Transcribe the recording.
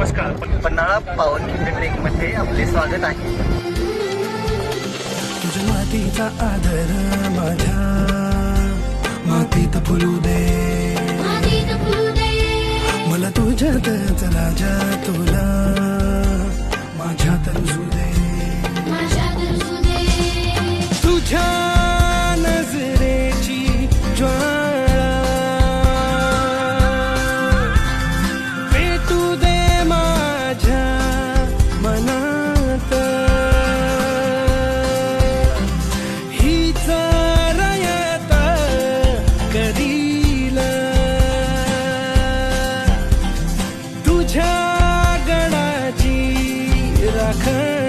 नमस्कार. पन्हाळा पावनखिंड ट्रेकमध्ये आपले स्वागत आहे. तुझ्या मातीचा आदर माझ्या. मातीत फुलू दे. मला तुझ्यात राजा तुला. I could